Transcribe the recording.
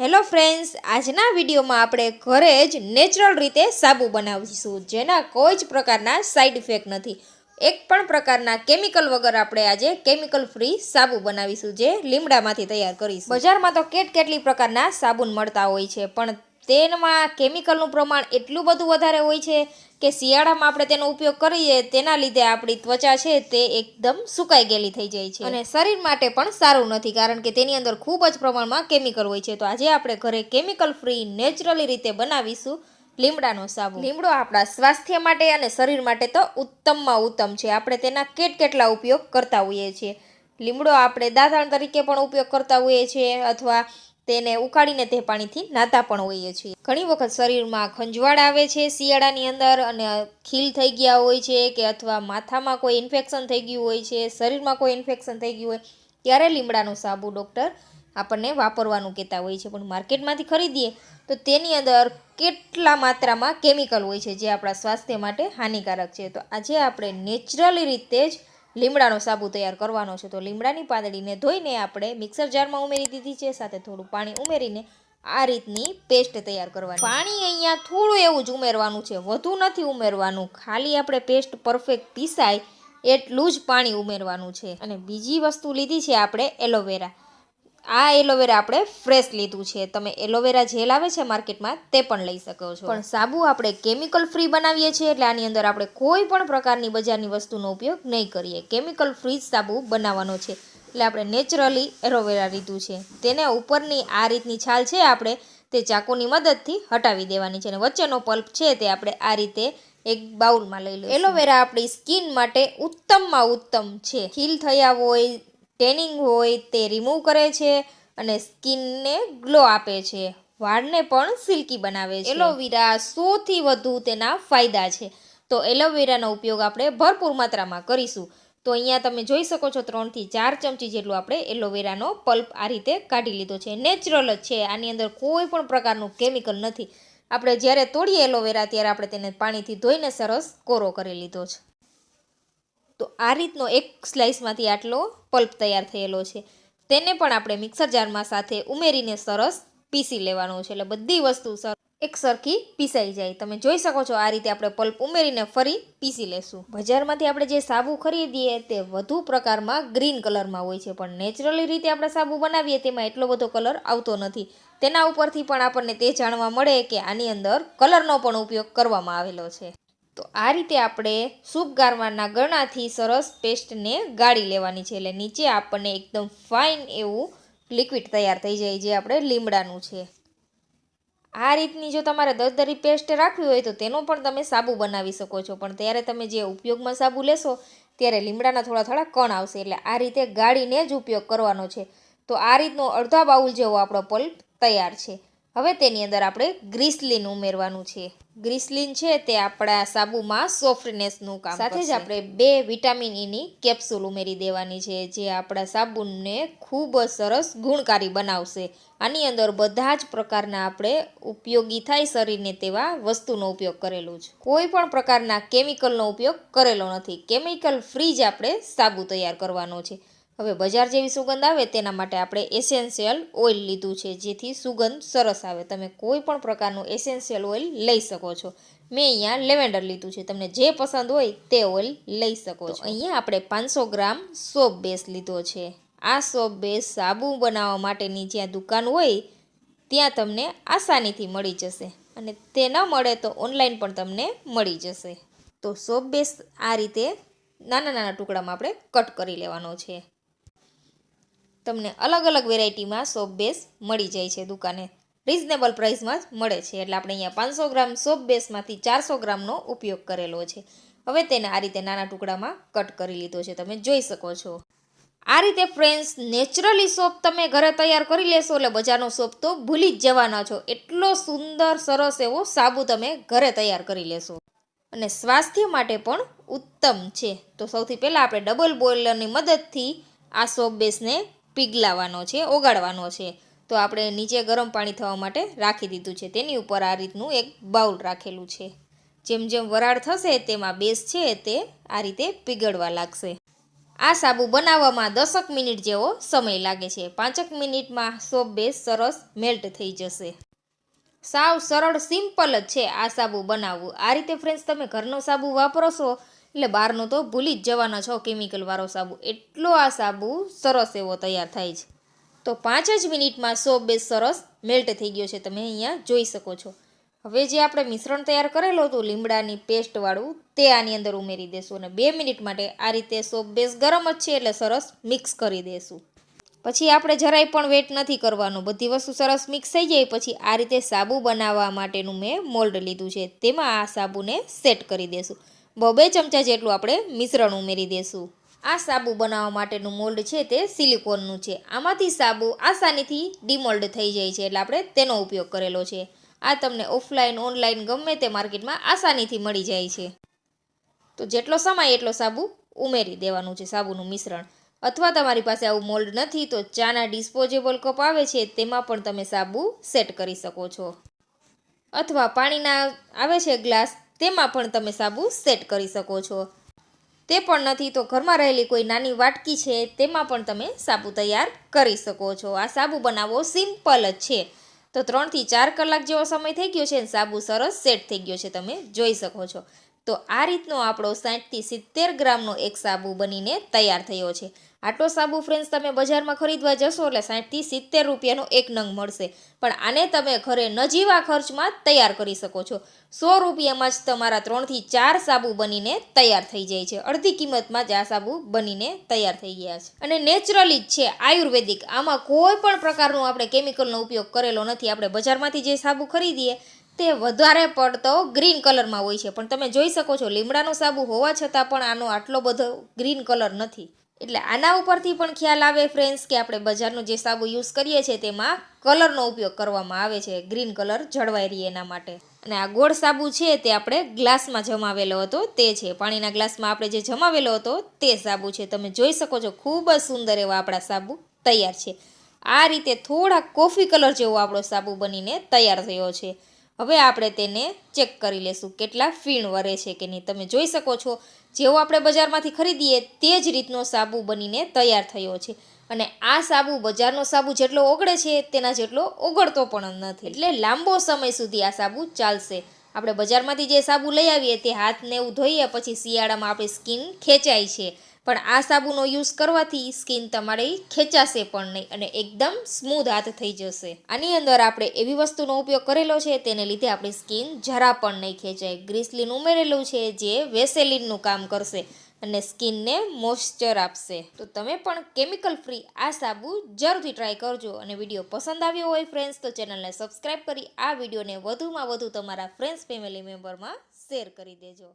Hello friends, આજના વિડીયોમાં આપણે ઘરે જ નેચરલ રીતે સાબુ બનાવીશું, જેના કોઈ જ પ્રકારના સાઈડ ઇફેક્ટ નથી. એક પણ પ્રકારના કેમિકલ વગર આપણે આજે કેમિકલ ફ્રી સાબુ બનાવીશું, જે લીમડામાંથી તૈયાર કરીશું. બજારમાં તો કેટ કેટલી પ્રકારના સાબુન મળતા હોય છે, પણ તેમાં કેમિકલનું પ્રમાણ એટલું બધું વધારે હોય છે કે શિયાળામાં આપણે તેનો ઉપયોગ કરીએ તેના લીધે આપણી ત્વચા છે તે એકદમ સુકાઈ ગયેલી થઈ જાય છે. અને શરીર માટે પણ સારું નથી કારણ કે તેની અંદર ખૂબ જ પ્રમાણમાં કેમિકલ હોય છે. તો આજે આપણે ઘરે કેમિકલ ફ્રી નેચરલી રીતે બનાવીશું લીમડાનો સાબુ. લીમડો આપણા સ્વાસ્થ્ય માટે અને શરીર માટે તો ઉત્તમમાં ઉત્તમ છે. આપણે તેના કેટ કેટલા ઉપયોગ કરતા હોઈએ છીએ? લીમડો આપણે દાંતણ તરીકે પણ ઉપયોગ કરતા હોઈએ છીએ અથવા તેને ઉકાળીને તે પાણીથી નાતા પણ હોઈએ છીએ. ઘણી વખત શરીરમાં ખંજવાળ આવે છે, શિયાળાની અંદર અને ખીલ થઈ ગયા હોય છે કે અથવા માથામાં કોઈ ઇન્ફેક્શન થઈ ગયું હોય છે, શરીરમાં કોઈ ઇન્ફેક્શન થઈ ગયું હોય, ત્યારે લીમડાનો સાબુ ડૉક્ટર આપણને વાપરવાનું કહેતા હોય છે. પણ માર્કેટમાંથી ખરીદીએ તો તેની અંદર કેટલા માત્રામાં કેમિકલ હોય છે, જે આપણા સ્વાસ્થ્ય માટે હાનિકારક છે. તો આજે આપણે નેચરલી રીતે જ લીમડાનો સાબુ તૈયાર કરવાનો છે. તો લીમડાની પાંદડીને ધોઈને આપણે મિક્સર જારમાં ઉમેરી દીધી છે. સાથે થોડું પાણી ઉમેરીને આ રીતની પેસ્ટ તૈયાર કરવાની. પાણી અહીંયા થોડું એવું જ ઉમેરવાનું છે. વધુ નથી ઉમેરવાનું. ખાલી આપણે પેસ્ટ પરફેક્ટ પીસાય એટલું જ પાણી ઉમેરવાનું છે. અને બીજી વસ્તુ લીધી છે આપણે એલોવેરા. આ એલોવેરા આપણે ફ્રેશ લીધું છે. તમે એલોવેરા જેલ આવે છે માર્કેટમાં તે પણ લઈ શકો છો. પણ સાબુ આપણે કેમિકલ ફ્રી બનાવીએ છીએ એટલે આની અંદર આપણે કોઈ પણ પ્રકારની બજારની વસ્તુનો ઉપયોગ નહીં કરીએ. કેમિકલ ફ્રી સાબુ બનાવવાનો છે. એટલે આપણે નેચરલી એલોવેરા લીધું છે. તેને ઉપરની આ રીતની છાલ છે આપણે તે ચાકુની મદદથી હટાવી દેવાની છે. અને વચ્ચેનો પલ્પ છે તે આપણે આ રીતે એક બાઉલમાં લઈ લો એલોવેરા આપણી સ્કિન માટે ઉત્તમમાં ઉત્તમ છે. ખીલ થયા હોય ટેનિંગ હોય તે રિમૂવ કરે છે અને સ્કિનને ગ્લો આપે છે. વાળને પણ સિલ્કી બનાવે છે. એલોવેરા સૌથી વધુ તેના ફાયદા છે. તો એલોવેરાનો ઉપયોગ આપણે ભરપૂર માત્રામાં કરીશું. તો અહીંયા તમે જોઈ શકો છો ત્રણથી ચાર ચમચી જેટલું આપણે એલોવેરાનો પલ્પ આ રીતે કાઢી લીધો છે. નેચરલ જ છે. આની અંદર કોઈ પણ પ્રકારનું કેમિકલ નથી. આપણે જ્યારે તોડીએ એલોવેરા ત્યારે આપણે તેને પાણીથી ધોઈને સરસ કોરો કરી લીધો છે. તો આ રીતનો એક સ્લાઇસમાંથી આટલો પલ્પ તૈયાર થયેલો છે. તેને પણ આપણે મિક્સર જારમાં સાથે ઉમેરીને સરસ પીસી લેવાનો છે. એટલે બધી વસ્તુ સર એક સરખી પીસાઈ જાય. તમે જોઈ શકો છો આ રીતે આપણે પલ્પ ઉમેરીને ફરી પીસી લેશું. બજારમાંથી આપણે જે સાબુ ખરીદીએ તે વધુ પ્રકારમાં ગ્રીન કલરમાં હોય છે. પણ નેચરલી રીતે આપણે સાબુ બનાવીએ તેમાં એટલો બધો કલર આવતો નથી. તેના ઉપરથી પણ આપણને તે જાણવા મળે કે આની અંદર કલરનો પણ ઉપયોગ કરવામાં આવેલો છે. તો આ રીતે આપણે સૂપ ગારવાના ગણાથી સરસ પેસ્ટને ગાળી લેવાની છે. એટલે નીચે આપણને એકદમ ફાઇન એવું લિક્વિડ તૈયાર થઈ જાય જે આપણે લીમડાનું છે. આ રીતની જો તમારે દરદરી પેસ્ટ રાખવી હોય તો તેનો પણ તમે સાબુ બનાવી શકો છો. પણ ત્યારે તમે જે ઉપયોગમાં સાબુ લેશો ત્યારે લીમડાના થોડા થોડા કણ આવશે. એટલે આ રીતે ગાળીને જ ઉપયોગ કરવાનો છે. તો આ રીતનો અડધા બાઉલ જેવો આપણો પલ્પ તૈયાર છે. હવે તેની અંદર આપણે ગ્રીસલીન ઉમેરવાનું છે. ગ્રીસલીન છે તે આપણા સાબુમાં સોફ્ટનેસનું કામ સાથે જ આપણે બે વિટામિન ઈની કેપ્સ્યુલ ઉમેરી દેવાની છે જે આપણા સાબુને ખૂબ જ સરસ ગુણકારી બનાવશે. આની અંદર બધા જ પ્રકારના આપણે ઉપયોગી થાય શરીરને તેવા વસ્તુનો ઉપયોગ કરેલો છે. કોઈ પણ પ્રકારના કેમિકલનો ઉપયોગ કરેલો નથી. કેમિકલ ફ્રી જ આપણે સાબુ તૈયાર કરવાનો છે. હવે બજાર જેવી સુગંધ આવે તેના માટે આપણે એસેન્શિયલ ઓઇલ લીધું છે, જેથી સુગંધ સરસ આવે. તમે કોઈ પણ પ્રકારનું એસેન્શિયલ ઓઇલ લઈ શકો છો. મેં અહીંયા લેવેન્ડર લીધું છે. તમને જે પસંદ હોય તે ઓઇલ લઈ શકો છો. અહીંયા આપણે પાંચસો ગ્રામ સોપ બેસ લીધો છે. આ સોપ બેસ સાબુ બનાવવા માટેની જ્યાં દુકાન હોય, ત્યાં તમને આસાનીથી મળી જશે. અને તે ન મળે તો ઓનલાઈન પણ તમને મળી જશે. તો સોપ બેસ આ રીતે નાના નાના ટુકડામાં આપણે કટ કરી લેવાનો છે. તમને અલગ અલગ વેરાયટીમાં સોપ બેસ મળી જાય છે દુકાને. રિઝનેબલ પ્રાઇસમાં જ મળે છે. એટલે આપણે અહીંયા પાંચસો ગ્રામ સોપ બેસમાંથી ચારસો ગ્રામનો ઉપયોગ કરેલો છે. હવે તેને આ રીતે નાના ટુકડામાં કટ કરી લીધો છે. તમે જોઈ શકો છો. આ રીતે ફ્રેન્ડ્સ નેચરલી સોપ તમે ઘરે તૈયાર કરી લેશો એટલે બજારનો સોપ તો ભૂલી જ જવાના છો. એટલો સુંદર, સરસ એવો સાબુ તમે ઘરે તૈયાર કરી લેશો. અને સ્વાસ્થ્ય માટે પણ ઉત્તમ છે. તો સૌથી પહેલાં આપણે ડબલ બોઇલરની મદદથી આ સોપ બેસને પીગલાવવાનો છે, ઓગાળવાનો છે. તો આપણે નીચે ગરમ પાણી થવા માટે રાખી દીધું છે. તેની ઉપર આ રીતનું એક બાઉલ રાખેલું છે. જેમ જેમ વરાળ થશે, તેમાં બેસ છે તે આ રીતે પીગળવા લાગશે. આ સાબુ બનાવવામાં દસક મિનિટ જેવો સમય લાગે છે. પાંચક મિનિટમાં સોપ બેસ સરસ મેલ્ટ થઈ જશે. સાવ સરળ, સિમ્પલ જ છે આ સાબુ બનાવવું. આ રીતે ફ્રેન્ડ્સ તમે ઘરનો સાબુ વાપરો છો એટલે બહારનું તો ભૂલી જ જવાના છો કેમિકલવાળો સાબુ. એટલો આ સાબુ સરસ એવો તૈયાર થાય છે. તો પાંચ જ મિનિટમાં સોપ બેઝ સરસ મેલ્ટ થઈ ગયો છે. તમે અહીંયા જોઈ શકો છો. હવે જે આપણે મિશ્રણ તૈયાર કરેલું હતું, લીમડાની પેસ્ટવાળું તે આની અંદર ઉમેરી દેશું અને બે મિનિટ માટે આ રીતે સોપ બેઝ ગરમ જ છે એટલે સરસ મિક્સ કરી દેશું. પછી આપણે જરાય પણ વેટ નથી કરવાનું. બધી વસ્તુ સરસ મિક્સ થઈ જાય, પછી આ રીતે સાબુ બનાવવા માટેનું મેં મોલ્ડ લીધું છે. તેમાં આ સાબુને સેટ કરી દેશું. બબે ચમચા જેટલું આપણે મિશ્રણ ઉમેરી દેશું. આ સાબુ બનાવવા માટેનું મોલ્ડ છે તે સિલિકોનનું છે. આમાંથી સાબુ આસાનીથી ડિમોલ્ડ થઈ જાય છે એટલે આપણે તેનો ઉપયોગ કરેલો છે. આ તમને ઓફલાઈન ઓનલાઈન ગમે તે માર્કેટમાં આસાનીથી મળી જાય છે. તો જેટલો સમય એટલો સાબુ ઉમેરી દેવાનું છે સાબુનું મિશ્રણ. અથવા તમારી પાસે આવું મોલ્ડ નથી તો ચાના ડિસ્પોઝેબલ કપ આવે છે તેમાં પણ તમે સાબુ સેટ કરી શકો છો. અથવા પાણીના આવે છે ગ્લાસ તેમાં પણ તમે સાબુ સેટ કરી શકો છો. તે પણ નથી તો ઘરમાં રહેલી કોઈ નાની વાટકી છે તેમાં પણ તમે સાબુ તૈયાર કરી શકો છો. આ સાબુ બનાવવો સિમ્પલ જ છે. તો ત્રણથી ચાર કલાક જેવો સમય થઈ ગયો છે અને સાબુ સરસ સેટ થઈ ગયો છે તમે જોઈ શકો છો. તો આ રીતનો આપણો સાઠથી સિત્તેર ગ્રામનો એક સાબુ બનીને તૈયાર થયો છે. આટલો સાબુ ફ્રેન્ડ્સ તમે બજારમાં ખરીદવા જશો એટલે સાઠથી સિત્તેર રૂપિયાનો એક નંગ મળશે. પણ આને તમે ઘરે નજીવા ખર્ચમાં તૈયાર કરી શકો છો. સો રૂપિયામાં જ તમારા ત્રણથી ચાર સાબુ બનીને તૈયાર થઈ જાય છે. અડધી કિંમતમાં જ આ સાબુ બનીને તૈયાર થઈ ગયા છે. અને નેચરલી જ છે, આયુર્વેદિક. આમાં કોઈ પણ પ્રકારનું આપણે કેમિકલનો ઉપયોગ કરેલો નથી. આપણે બજારમાંથી જે સાબુ ખરીદીએ, તે વધારે પડતો ગ્રીન કલરમાં હોય છે. પણ તમે જોઈ શકો છો, લીમડાનો સાબુ હોવા છતાં પણ આનો આટલો બધો ગ્રીન કલર નથી. એટલે આના ઉપરથી પણ ખ્યાલ આવે ફ્રેન્ડ્સ કે આપણે બજારનો જે સાબુ યુઝ કરીએ છીએ તેમાં કલરનો ઉપયોગ કરવામાં આવે છે ગ્રીન કલર જળવાઈ રહી એના માટે. અને આ ગોળ સાબુ છે તે આપણે ગ્લાસમાં જમાવેલો હતો, તે છે. પાણીના ગ્લાસમાં આપણે જે જમાવેલો હતો, તે સાબુ છે. તમે જોઈ શકો છો, ખૂબ જ સુંદર એવા આપણા સાબુ તૈયાર છે. આ રીતે થોડા કોફી કલર જેવો આપણો સાબુ બનીને તૈયાર થયો છે. હવે આપણે તેને ચેક કરી લેશું, કેટલા ફીણ વરે છે કે નહીં. તમે જોઈ શકો છો, જેવો આપણે બજારમાંથી ખરીદીએ તે જ રીતનો સાબુ બનીને તૈયાર થયો છે. અને આ સાબુ, બજારનો સાબુ જેટલો ઓગળે છે, તેના જેટલો ઓગળતો પણ નથી. એટલે લાંબો સમય સુધી આ સાબુ ચાલશે. આપણે બજારમાંથી જે સાબુ લઈ આવીએ તે હાથને એવું ધોઈએ, પછી શિયાળામાં આપણી સ્કિન ખેંચાય છે. પણ આ સાબુનો યુઝ કરવાથી સ્કિન તમારી ખેંચાશે પણ નહીં અને એકદમ સ્મૂધ હાથ થઈ જશે. આની અંદર આપણે એવી વસ્તુનો ઉપયોગ કરેલો છે, તેને લીધે આપણી સ્કિન જરા પણ નહીં ખેંચાય. ગ્રીસલીન ઉમેરેલું છે જે વેસેલિનનું કામ કરશે અને સ્કિનને મોઇશ્ચર આપશે. તો તમે પણ કેમિકલ ફ્રી આ સાબુ જરૂરથી ટ્રાય કરજો અને વીડિયો પસંદ આવ્યો હોય ફ્રેન્ડ્સ, તો ચેનલને સબસ્ક્રાઈબ કરી આ વિડીયોને વધુમાં વધુ તમારા ફ્રેન્ડ્સ, ફેમિલી મેમ્બરમાં શેર કરી દેજો.